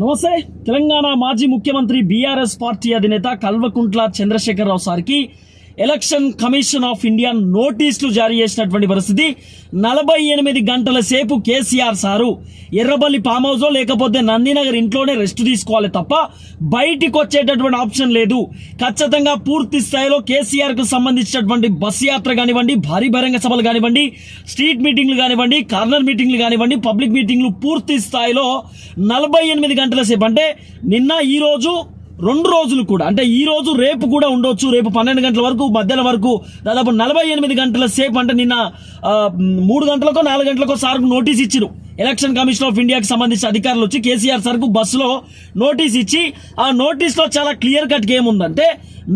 నమస్తే. తెలంగాణ మాజీ ముఖ్యమంత్రి బీఆర్ఎస్ పార్టీ అధినేత కల్వకుంట్ల చంద్రశేఖరరావు సార్కి ఎలక్షన్ కమిషన్ ఆఫ్ ఇండియా నోటీసులు జారీ చేసినటువంటి పరిస్థితి. నలభై ఎనిమిది గంటల సేపు కేసీఆర్ సారు. ఎర్రబల్లి ఫామ్ హౌస్ లేకపోతే నందినగర్ ఇంట్లోనే రెస్ట్ తీసుకోవాలి తప్ప బయటికి వచ్చేటటువంటి ఆప్షన్ లేదు. ఖచ్చితంగా పూర్తి స్థాయిలో కేసీఆర్కు సంబంధించినటువంటి బస్ యాత్ర కానివ్వండి భారీ బహిరంగ సభలు కానివ్వండి స్ట్రీట్ మీటింగ్లు కానివ్వండి కార్నర్ మీటింగ్లు కానివ్వండి పబ్లిక్ మీటింగ్లు పూర్తి స్థాయిలో నలభై ఎనిమిది గంటల సేపు. అంటే నిన్న ఈ రోజు రెండు రోజులు కూడా అంటే ఈ రోజు రేపు కూడా ఉండొచ్చు. రేపు పన్నెండు గంటల వరకు మధ్యాహ్నం వరకు దాదాపు నలభై ఎనిమిది గంటల సేపు అంటే నిన్న మూడు గంటలకో నాలుగు గంటలకో సార్కు నోటీస్ ఇచ్చిరు. ఎలక్షన్ కమిషన్ ఆఫ్ ఇండియాకి సంబంధించిన అధికారులు వచ్చి కేసీఆర్ సార్కు బస్సులో నోటీస్ ఇచ్చి ఆ నోటీస్లో చాలా క్లియర్ కట్ ఏముందంటే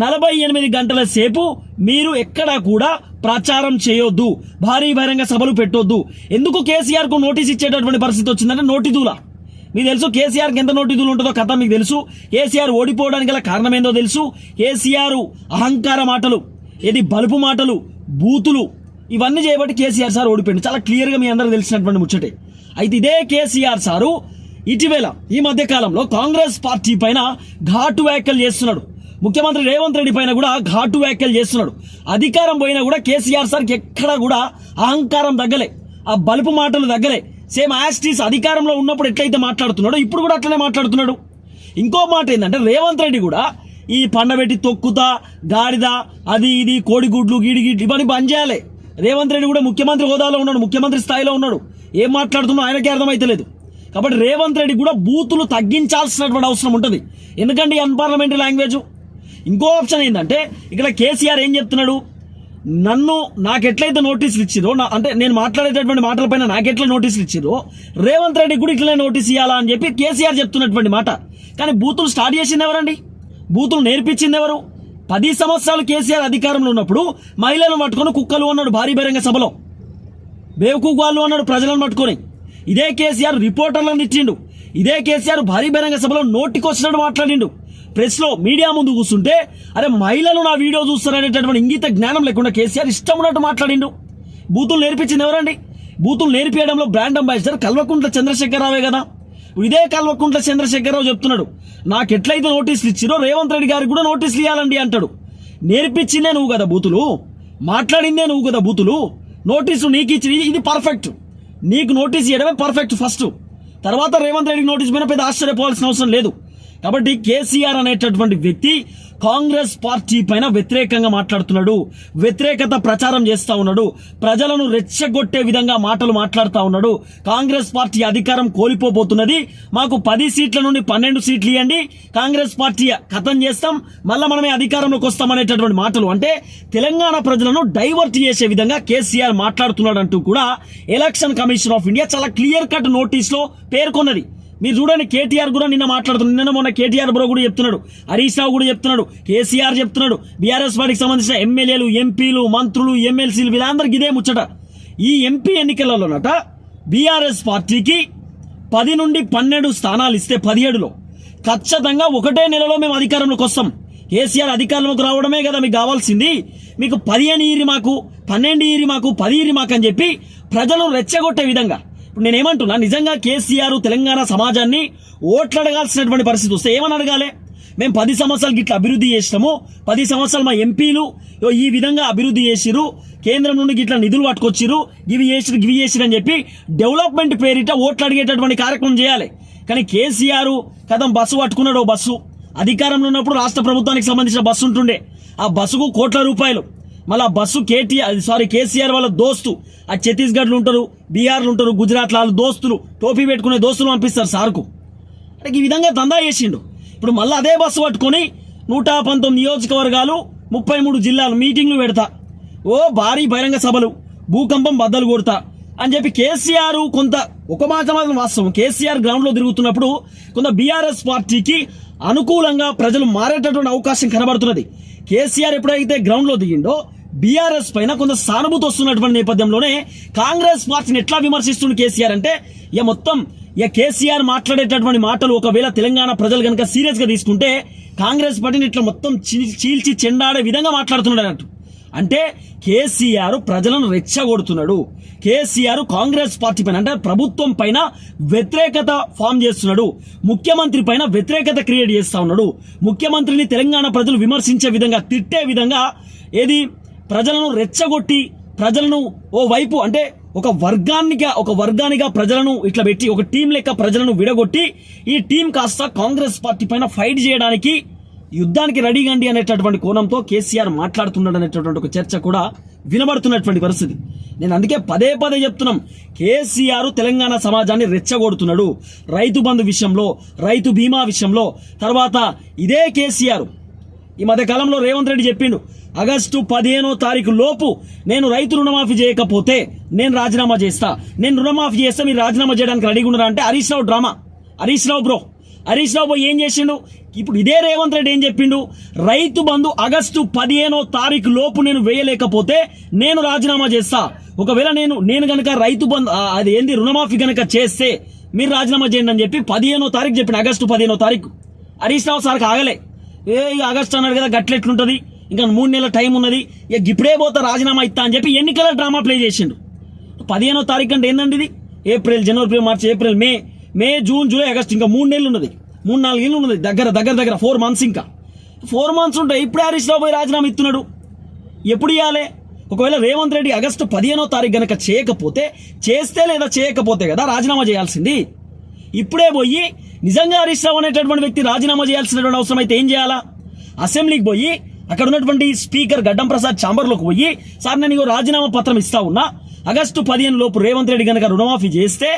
నలభై ఎనిమిది గంటల సేపు మీరు ఎక్కడా కూడా ప్రచారం చేయొద్దు. భారీ బహిరంగ సభలు పెట్టొద్దు. ఎందుకు కేసీఆర్కు నోటీస్ ఇచ్చేటటువంటి పరిస్థితి వచ్చిందంటే నోటిదూలా మీకు తెలుసు కేసీఆర్కి ఎంత నోటీసులు ఉంటుందో కథ మీకు తెలుసు. కేసీఆర్ ఓడిపోవడానికి గల కారణం ఏందో తెలుసు. కేసీఆర్ అహంకార మాటలు ఏది బలుపు మాటలు బూతులు ఇవన్నీ చేయబట్టి కేసీఆర్ సార్ ఓడిపోయింది చాలా క్లియర్గా మీ అందరూ తెలిసినటువంటి ముచ్చటే. అయితే ఇదే కేసీఆర్ సారు ఇటీవేళ ఈ మధ్య కాలంలో కాంగ్రెస్ పార్టీ పైన ఘాటు వ్యాఖ్యలు చేస్తున్నాడు. ముఖ్యమంత్రి రేవంత్ రెడ్డి పైన కూడా ఘాటు వ్యాఖ్యలు చేస్తున్నాడు. అధికారం పోయినా కూడా కేసీఆర్ సార్కి ఎక్కడా కూడా అహంకారం తగ్గలే. ఆ బలుపు మాటలు తగ్గలే. సేమ్ యాస్టీస్ అధికారంలో ఉన్నప్పుడు ఎట్లయితే మాట్లాడుతున్నాడో ఇప్పుడు కూడా అట్లనే మాట్లాడుతున్నాడు. ఇంకో మాట ఏంటంటే రేవంత్ రెడ్డి కూడా ఈ పండబెట్టి తొక్కుతా గాడిద అది ఇది కోడిగుడ్లు గీడిగిడ్లు ఇవన్నీ బంద్ చేయాలి. రేవంత్ రెడ్డి కూడా ముఖ్యమంత్రి హోదాలో ఉన్నాడు ముఖ్యమంత్రి స్థాయిలో ఉన్నాడు. ఏం మాట్లాడుతున్నా ఆయనకే అర్థమైతలేదు. కాబట్టి రేవంత్ రెడ్డి కూడా బూతులు తగ్గించాల్సినటువంటి అవసరం ఉంటుంది. ఎందుకంటే అన్పార్లమెంటరీ లాంగ్వేజ్. ఇంకో ఆప్షన్ ఏంటంటే ఇక్కడ కేసీఆర్ ఏం చెప్తున్నాడు? నన్ను నాకెట్లయితే నోటీసులు ఇచ్చిరో నా అంటే నేను మాట్లాడేటటువంటి మాటలపైన నాకెట్లా నోటీసులు ఇచ్చిరో రేవంత్ రెడ్డి కూడా ఇట్లనే నోటీస్ ఇవ్వాలా అని చెప్పి కేసీఆర్ చెప్తున్నటువంటి మాట. కానీ బూతులు స్టార్ట్ చేసింది ఎవరండి? బూతులు నేర్పించింది ఎవరు? పది సంవత్సరాలు కేసీఆర్ అధికారంలో ఉన్నప్పుడు మహిళలను పట్టుకొని కుక్కలు అన్నాడు భారీ బహిరంగ సభలో. బేవకూకు వాళ్ళు అన్నాడు ప్రజలను పట్టుకొని. ఇదే కేసీఆర్ రిపోర్టర్లను ఇచ్చిండు ఇదే కేసీఆర్ భారీ బహిరంగ సభలో నోటికొచ్చినట్టు మాట్లాడిండు. ప్రెస్లో మీడియా ముందు కూర్చుంటే అరే మహిళలు నా వీడియో చూస్తారనేటటువంటి ఇంగిత జ్ఞానం లేకుండా కేసీఆర్ ఇష్టం ఉన్నట్టు మాట్లాడిండు. బూతులు నేర్పించింది ఎవరండి? బూతులు నేర్పియడంలో బ్రాండ్ అంబాసిడర్ కల్వకుంట్ల చంద్రశేఖరరావే కదా. ఇదే కల్వకుంట్ల చంద్రశేఖరరావు చెప్తున్నాడు. నాకు ఎట్లయితే నోటీసులు ఇచ్చిరో రేవంత్ రెడ్డి గారికి కూడా నోటీసులు ఇవ్వాలండి అంటాడు. నేర్పించిందే నువ్వు కదా బూతులు. మాట్లాడిందే నువ్వు కదా బూతులు. నోటీసు నీకు ఇచ్చి ఇది పర్ఫెక్ట్. నీకు నోటీస్ ఇవ్వడమే పర్ఫెక్ట్ ఫస్ట్. తర్వాత రేవంత్ రెడ్డికి నోటీస్ పైన పెద్ద ఆశ్చర్యపోవాల్సిన అవసరం లేదు. కాబట్టి కేసీఆర్ అనేటటువంటి వ్యక్తి కాంగ్రెస్ పార్టీ పైన వ్యతిరేకంగా మాట్లాడుతున్నాడు. వ్యతిరేకత ప్రచారం చేస్తా ఉన్నాడు. ప్రజలను రెచ్చగొట్టే విధంగా మాటలు మాట్లాడుతూ ఉన్నాడు. కాంగ్రెస్ పార్టీ అధికారం కోల్పోబోతున్నది. మాకు పది సీట్ల నుండి పన్నెండు సీట్లు ఇవ్వండి. కాంగ్రెస్ పార్టీ కథం చేస్తాం. మళ్ళీ మనమే అధికారంలోకి వస్తాం అనేటటువంటి మాటలు. అంటే తెలంగాణ ప్రజలను డైవర్ట్ చేసే విధంగా కేసీఆర్ మాట్లాడుతున్నాడు అంటూ కూడా ఎలక్షన్ కమిషన్ ఆఫ్ ఇండియా చాలా క్లియర్ కట్ నోటీస్లో పేర్కొన్నది. మీరు చూడండి కేటీఆర్ కూడా నిన్న మాట్లాడుతున్నాడు. నిన్న మొన్న కేటీఆర్ బ్రో కూడా చెప్తున్నాడు. హరీష్ రావు కూడా చెప్తున్నాడు. కేసీఆర్ చెప్తున్నాడు. బీఆర్ఎస్ పార్టీకి సంబంధించిన ఎమ్మెల్యేలు ఎంపీలు మంత్రులు ఎమ్మెల్సీలు వీళ్ళందరికీ ఇదే ముచ్చట. ఈ ఎంపీ ఎన్నికలలోనట బీఆర్ఎస్ పార్టీకి పది నుండి పన్నెండు స్థానాలు ఇస్తే పదిహేడులో. ఖచ్చితంగా ఒకటే నెలలో మేము అధికారంలోకి వస్తాం. కేసీఆర్ అధికారంలోకి రావడమే కదా మీకు కావాల్సింది. మీకు పదిహేను ఈరి మాకు పన్నెండు ఈరి మాకు పది ఈరి మాకు అని చెప్పి ప్రజలు రెచ్చగొట్టే విధంగా ఇప్పుడు నేనేమంటున్నా నిజంగా కేసీఆర్ తెలంగాణ సమాజాన్ని ఓట్లడగాల్సినటువంటి పరిస్థితి వస్తే ఏమని అడగాలి? మేము పది సంవత్సరాలకి ఇట్లా అభివృద్ధి చేసినాము పది సంవత్సరాలు మా ఎంపీలు ఈ విధంగా అభివృద్ధి చేసిరు కేంద్రం నుండి ఇట్లా నిధులు పట్టుకొచ్చిరు ఇవి చేసిరు ఇవి చేసిరు అని చెప్పి డెవలప్మెంట్ పేరిట ఓట్లు అడిగేటటువంటి కార్యక్రమం చేయాలి. కానీ కేసీఆర్ కథం బస్సు పట్టుకున్నాడు బస్సు. అధికారంలో ఉన్నప్పుడు రాష్ట్ర ప్రభుత్వానికి సంబంధించిన బస్సు ఉంటుండే. ఆ బస్సుకు కోట్ల రూపాయలు. మళ్ళీ బస్సు కేటీఆర్ సారీ కేసీఆర్ వాళ్ళ దోస్తు. ఆ ఛత్తీస్గఢ్లు ఉంటారు బీహార్లు ఉంటారు గుజరాత్ వాళ్ళ దోస్తులు. టోపీ పెట్టుకునే దోస్తులు పంపిస్తారు సార్కు. అంటే ఈ విధంగా దందా చేసిండు. ఇప్పుడు మళ్ళీ అదే బస్సు పట్టుకొని నూట పంతొమ్మిది నియోజకవర్గాలు ముప్పై మూడు జిల్లాలు మీటింగ్లు పెడతా. ఓ భారీ బహిరంగ సభలు భూకంపం బద్దలు కొడతా అని చెప్పి కేసీఆర్ కొంత ఒక మాట మాత్రం వాస్తవం. కేసీఆర్ గ్రౌండ్లో తిరుగుతున్నప్పుడు కొంత బీఆర్ఎస్ పార్టీకి అనుకూలంగా ప్రజలు మారేటటువంటి అవకాశం కనబడుతున్నది. కేసీఆర్ ఎప్పుడైతే గ్రౌండ్లో దిగిండో బీఆర్ఎస్ పైన కొంత సానుభూతి వస్తున్నటువంటి నేపథ్యంలోనే కాంగ్రెస్ పార్టీని ఎట్లా విమర్శిస్తుంది కేసీఆర్ అంటే ఇక మొత్తం ఇక కేసీఆర్ మాట్లాడేటటువంటి మాటలు ఒకవేళ తెలంగాణ ప్రజలు కనుక సీరియస్గా తీసుకుంటే కాంగ్రెస్ పార్టీని ఇట్లా మొత్తం చీల్చి చెండాడే విధంగా మాట్లాడుతున్నాడు అన్నట్టు. అంటే కేసీఆర్ ప్రజలను రెచ్చగొడుతున్నాడు. కేసీఆర్ కాంగ్రెస్ పార్టీ పైన అంటే ప్రభుత్వం పైన వ్యతిరేకత ఫామ్ చేస్తున్నాడు. ముఖ్యమంత్రి పైన వ్యతిరేకత క్రియేట్ చేస్తా ఉన్నాడు. ముఖ్యమంత్రిని తెలంగాణ ప్రజలు విమర్శించే విధంగా తిట్టే విధంగా ఏది ప్రజలను రెచ్చగొట్టి ప్రజలను ఓ వైపు అంటే ఒక వర్గానిగా ఒక వర్గానిగా ప్రజలను ఇట్లా పెట్టి ఒక టీం లెక్క ప్రజలను విడగొట్టి ఈ టీం కాస్త కాంగ్రెస్ పార్టీ పైన ఫైట్ చేయడానికి యుద్ధానికి రెడీ గండి అనేటటువంటి కోణంతో కేసీఆర్ మాట్లాడుతున్నాడు అనేటటువంటి ఒక చర్చ కూడా వినబడుతున్నటువంటి పరిస్థితి. నేను అందుకే పదే పదే చెప్తున్నాం కేసీఆర్ తెలంగాణ సమాజాన్ని రెచ్చగొడుతున్నాడు. రైతు బంధు విషయంలో రైతు బీమా విషయంలో తర్వాత ఇదే కేసీఆర్. ఈ మధ్య కాలంలో రేవంత్ రెడ్డి చెప్పిండు ఆగస్టు పదిహేనో తారీఖు లోపు నేను రైతు రుణమాఫీ చేయకపోతే నేను రాజీనామా చేస్తా. నేను రుణమాఫీ చేస్తే మీరు రాజీనామా చేయడానికి రెడీగా ఉన్నారా? అంటే హరీష్ రావు డ్రామా. హరీష్ రావు బ్రో హరీష్ రావు ఏం చేసిండు? ఇప్పుడు ఇదే రేవంత్ రెడ్డి ఏం చెప్పిండు? రైతు బంధు ఆగస్టు పదిహేనో తారీఖు లోపు నేను వేయలేకపోతే నేను రాజీనామా చేస్తా. ఒకవేళ నేను నేను గనక రైతు బంధు అది ఏంది రుణమాఫీ గనక చేస్తే మీరు రాజీనామా చేయండి అని చెప్పి పదిహేనో తారీఖు చెప్పిన ఆగస్టు పదిహేనో తారీఖు. హరీష్ రావు సార్కి ఆగలే. ఏ ఇక ఆగస్టు అన్నాడు కదా గట్లెట్లుంటది? ఇంకా మూడు నెలల టైం ఉన్నది. ఇక ఇప్పుడే పోతా రాజీనామా ఇస్తా అని చెప్పి ఎన్నికల డ్రామా ప్లే చేసిండు? పదిహేనో తారీఖు అంటే ఏందండి ఇది? ఏప్రిల్ జనవరి మార్చి April May. May June July August ఇంకా మూడు నెలలు ఉన్నది. మూడు నాలుగు నెలలు ఉన్నది. దగ్గర దగ్గర దగ్గర ఫోర్ మంత్స్ ఇంకా. ఫోర్ మంత్స్ ఉంటాయి ఇప్పుడే హరీష్ రావు పోయి రాజీనామా ఇస్తున్నాడు. ఎప్పుడు ఇవ్వాలి ఒకవేళ రేవంత్ రెడ్డి ఆగస్టు పదిహేనో తారీఖు కనుక చేయకపోతే చేస్తే లేదా చేయకపోతే కదా రాజీనామా చేయాల్సింది. ఇప్పుడే పోయి నిజంగా హరీష్ రావు అనేటటువంటి వ్యక్తి రాజీనామా చేయాల్సినటువంటి అవసరం అయితే ఏం చేయాలా? అసెంబ్లీకి పోయి అక్కడ ఉన్నటువంటి స్పీకర్ గడ్డం ప్రసాద్ ఛాంబర్లోకి పోయి సార్ నేను రాజీనామా పత్రం ఇస్తా ఉన్నా. ఆగస్టు పదిహేను లోపు రేవంత్ రెడ్డి కనుక రుణమాఫీ చేస్తే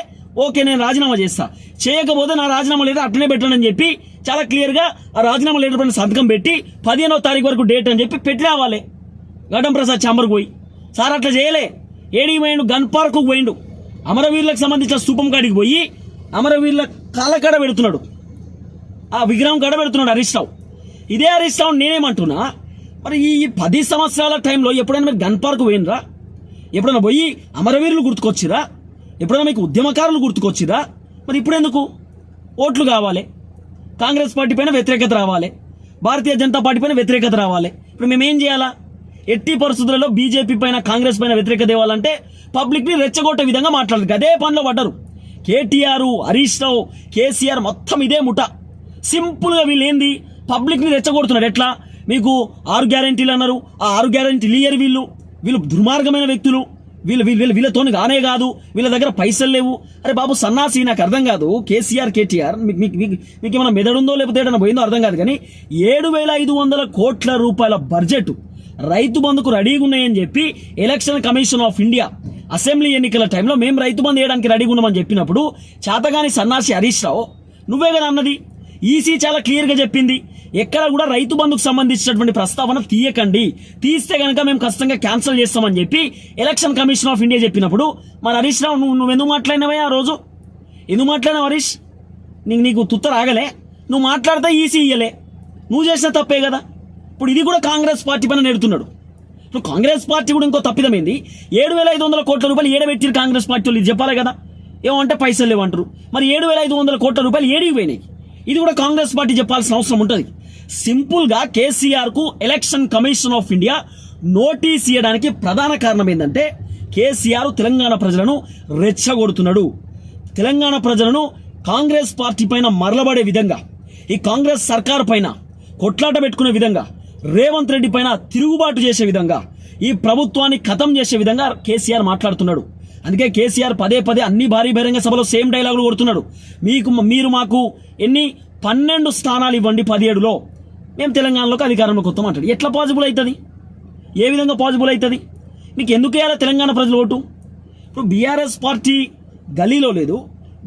ఓకే నేను రాజీనామా చేస్తా. చేయకపోతే నా రాజీనామా లెటర్ అట్లనే పెట్టానని చెప్పి చాలా క్లియర్గా ఆ రాజీనామా లెటర్ పైన సంతకం పెట్టి పదిహేనో తారీఖు వరకు డేట్ అని చెప్పి పెట్టి రావాలి. గడ్డం ప్రసాద్ ఛాంబర్కి పోయి సార్ అట్లా చేయలే. ఏడీ పోయిండు గన్ పార్కు పోయిండు. అమరవీరులకు సంబంధించిన స్థూపం కాడికి పోయి అమరవీరులకు కాలకడ పెడుతున్నాడు. ఆ విగ్రహం గడ పెడుతున్నాడు హరీష్ రావు. ఇదే హరీష్ రావు నేనేమంటున్నా మరి ఈ పది సంవత్సరాల టైంలో ఎప్పుడైనా మీరు గన్ పార్క్ పోయినరా? ఎప్పుడైనా పోయి అమరవీరులు గుర్తుకొచ్చిరా? ఎప్పుడైనా మీకు ఉద్యమకారులు గుర్తుకొచ్చిరా? మరి ఇప్పుడు ఎందుకు? ఓట్లు కావాలి. కాంగ్రెస్ పార్టీ పైన వ్యతిరేకత రావాలి. భారతీయ జనతా పార్టీ పైన వ్యతిరేకత రావాలి. ఇప్పుడు మేమేం చేయాలా? ఎట్టి పరిస్థితులలో బీజేపీ పైన కాంగ్రెస్ పైన వ్యతిరేకత ఇవ్వాలంటే పబ్లిక్ని రెచ్చగొట్టే విధంగా మాట్లాడదు అదే పనిలో పడ్డారు. కేటీఆర్ హరీష్ రావు కేసీఆర్ మొత్తం ఇదే ముఠ. సింపుల్గా వీళ్ళేంది వీళ్ళు ఏంది? రెచ్చగొడుతున్నారు. ఎట్లా? మీకు ఆరు గ్యారెంటీలు అన్నారు. ఆ ఆరు గ్యారెంటీలు ఇయ్యరు వీళ్ళు. వీళ్ళు దుర్మార్గమైన వ్యక్తులు. వీళ్ళు వీళ్ళు వీళ్ళు వీళ్ళతో కానే కాదు. వీళ్ళ దగ్గర పైసలు లేవు. అరే బాబు సన్నాసి నాకు అర్థం కాదు. కేసీఆర్ కేటీఆర్ మీకు మీకు మీకు మీకు ఏమైనా మెదడుందో లేకపోతే ఏదైనా పోయిందో అర్థం కాదు. కానీ ఏడు వేల ఐదు వందల కోట్ల రూపాయల బడ్జెట్ రైతు బంధుకు రెడీగా ఉన్నాయని చెప్పి election commission of India assembly ఎన్నికల టైంలో మేము రైతు బంధు వేయడానికి రెడీగా ఉన్నామని చెప్పినప్పుడు చేతగాని సన్నాసి హరీష్ రావు నువ్వే కదా అన్నది. ఈసీ చాలా క్లియర్గా చెప్పింది. ఎక్కడ కూడా రైతు బంధుకు సంబంధించినటువంటి ప్రస్తావన తీయకండి. తీస్తే కనుక మేము ఖచ్చితంగా క్యాన్సిల్ చేస్తామని చెప్పి ఎలక్షన్ కమిషన్ ఆఫ్ ఇండియా చెప్పినప్పుడు మరి హరీష్ రావు నువ్వు నువ్వు ఎందుకు మాట్లాడినవే ఆ రోజు? ఎందుకు మాట్లాడినావు హరీష్? నీకు నీకు తుత్త రాగలే. నువ్వు మాట్లాడితే ఈసీ ఇయ్యలే. నువ్వు చేసిన తప్పే కదా. ఇప్పుడు ఇది కూడా కాంగ్రెస్ పార్టీ పైన నెడుతున్నాడు. ఇప్పుడు కాంగ్రెస్ పార్టీ కూడా ఇంకో తప్పిదమైంది. ఏడు వేల ఐదు వందల కోట్ల రూపాయలు ఏడబెట్టిరు కాంగ్రెస్ పార్టీ వాళ్ళు? ఇది చెప్పాలి కదా. ఏమంటే పైసలు లేవంటారు మరి ఏడు వేల ఐదు వందల కోట్ల రూపాయలు ఏడికి పోయినాయి? ఇది కూడా కాంగ్రెస్ పార్టీ చెప్పాల్సిన అవసరం ఉంటుంది. సింపుల్గా కేసీఆర్కు election commission of India notice ఇవ్వడానికి ప్రధాన కారణం ఏంటంటే కేసీఆర్ తెలంగాణ ప్రజలను రెచ్చగొడుతున్నాడు. తెలంగాణ ప్రజలను కాంగ్రెస్ పార్టీ పైన మరలబడే విధంగా ఈ కాంగ్రెస్ సర్కార్ పైన కొట్లాట పెట్టుకునే విధంగా రేవంత్ రెడ్డి పైన తిరుగుబాటు చేసే విధంగా ఈ ప్రభుత్వాన్ని ఖతం చేసే విధంగా కేసీఆర్ మాట్లాడుతున్నాడు. అందుకే కేసీఆర్ పదే పదే అన్ని భారీ బహిరంగ సభలో సేమ్ డైలాగులు కొడుతున్నాడు. మీకు మీరు మాకు ఎన్ని పన్నెండు స్థానాలు ఇవ్వండి పదిహేడులో మేము తెలంగాణలోకి అధికారంలోకి వస్తాం అంటాడు. ఎట్లా పాసిబుల్ అవుతుంది? ఏ విధంగా పాసిబుల్ అవుతుంది? మీకు ఎందుకు వేయాలా తెలంగాణ ప్రజలు ఓటు? ఇప్పుడు బీఆర్ఎస్ పార్టీ గల్లీలో లేదు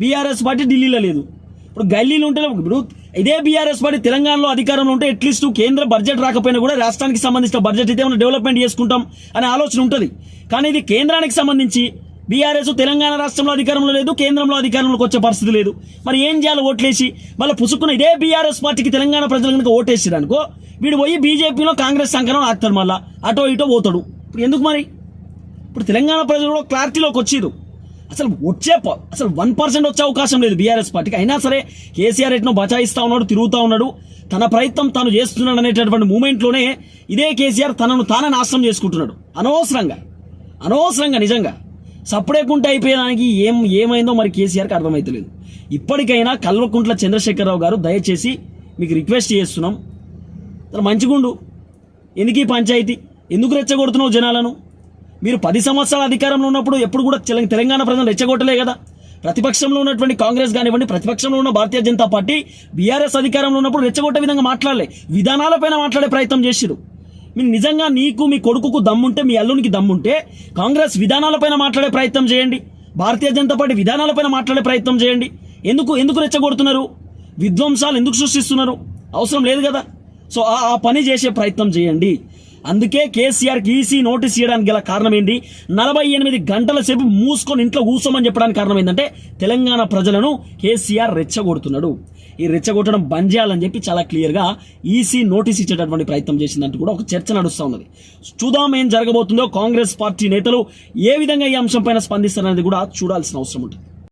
బీఆర్ఎస్ పార్టీ ఢిల్లీలో లేదు. ఇప్పుడు గల్లీలో ఉంటే ఇప్పుడు ఇదే బీఆర్ఎస్ పార్టీ తెలంగాణలో అధికారంలో ఉంటే అట్లీస్ట్ కేంద్ర బడ్జెట్ రాకపోయినా కూడా రాష్ట్రానికి సంబంధించిన బడ్జెట్ అయితే ఏమైనా డెవలప్మెంట్ చేసుకుంటాం అనే ఆలోచన ఉంటుంది. కానీ ఇది కేంద్రానికి సంబంధించి బీఆర్ఎస్ తెలంగాణ రాష్ట్రంలో అధికారంలో లేదు కేంద్రంలో అధికారంలోకి వచ్చే పరిస్థితి లేదు. మరి ఏం చేయాలి ఓట్లేసి? మళ్ళీ పుసుకున్న ఇదే బీఆర్ఎస్ పార్టీకి తెలంగాణ ప్రజలు కనుక ఓటేసారు అనుకో వీడు పోయి బీజేపీలో కాంగ్రెస్ సంకరం ఆగుతాడు మళ్ళీ. అటో ఇటో పోతాడు. ఇప్పుడు ఎందుకు మరి? ఇప్పుడు తెలంగాణ ప్రజలు కూడా క్లారిటీలోకి వచ్చిరు అసలు వచ్చే ప- అసలు వన్ పర్సెంట్ వచ్చే అవకాశం లేదు బీఆర్ఎస్ పార్టీకి. అయినా సరే కేసీఆర్ ఎట్నో బచాయిస్తా ఉన్నాడు తిరుగుతూ ఉన్నాడు. తన ప్రయత్నం తాను చేస్తున్నాడు అనేటటువంటి మూమెంట్లోనే ఇదే కేసీఆర్ తనను తానే నాశనం చేసుకుంటున్నాడు. అనవసరంగా. అనవసరంగా నిజంగా. సప్పుడేకుంటే అయిపోయేదానికి ఏం ఏమైందో మరి కేసీఆర్కి అర్థమవుతలేదు ఇప్పటికైనా కల్వకుంట్ల చంద్రశేఖరరావు గారు దయచేసి మీకు రిక్వెస్ట్ చేస్తున్నాం. మంచిగుండు. ఎందుకు ఈ పంచాయతీ? ఎందుకు రెచ్చగొడుతున్నావు జనాలను? మీరు పది సంవత్సరాల అధికారంలో ఉన్నప్పుడు ఎప్పుడు కూడా తెలంగాణ ప్రజలు రెచ్చగొట్టలే కదా? ప్రతిపక్షంలో ఉన్నటువంటి కాంగ్రెస్ కానివ్వండి ప్రతిపక్షంలో ఉన్న భారతీయ జనతా పార్టీ బీఆర్ఎస్ అధికారంలో ఉన్నప్పుడు రెచ్చగొట్టే విధంగా మాట్లాడలే. విధానాలపైన మాట్లాడే ప్రయత్నం చేసిరు మీరు నిజంగా నీకు మీ కొడుకుకు దమ్ముంటే మీ అల్లునికి దమ్ముంటే కాంగ్రెస్ విధానాలపైన మాట్లాడే ప్రయత్నం చేయండి. భారతీయ జనతా పార్టీ విధానాలపైన మాట్లాడే ప్రయత్నం చేయండి. ఎందుకు ఎందుకు రెచ్చగొడుతున్నారు? విధ్వంసాలు ఎందుకు సృష్టిస్తున్నారు? అవసరం లేదు కదా? సో ఆ ఆ పని చేసే ప్రయత్నం చేయండి. అందుకే కేసీఆర్కి ఈసీ నోటీస్ ఇవ్వడానికి గల కారణం ఏంటి నలభై ఎనిమిది గంటల సేపు మూసుకొని ఇంట్లో కూర్చోమని చెప్పడానికి కారణం ఏంటంటే తెలంగాణ ప్రజలను కేసీఆర్ రెచ్చగొడుతున్నాడు. ఈ రెచ్చగొట్టడం బంద్ చేయాలని చెప్పి చాలా క్లియర్గా ఈసీ నోటీస్ ఇచ్చేటటువంటి ప్రయత్నం చేసిందంటూ కూడా ఒక చర్చ నడుస్తూ ఉన్నది. చూద్దాం ఏం జరగబోతుందో కాంగ్రెస్ పార్టీ నేతలు ఏ విధంగా ఈ అంశంపైన స్పందిస్తారనేది కూడా చూడాల్సిన అవసరం ఉంటుంది.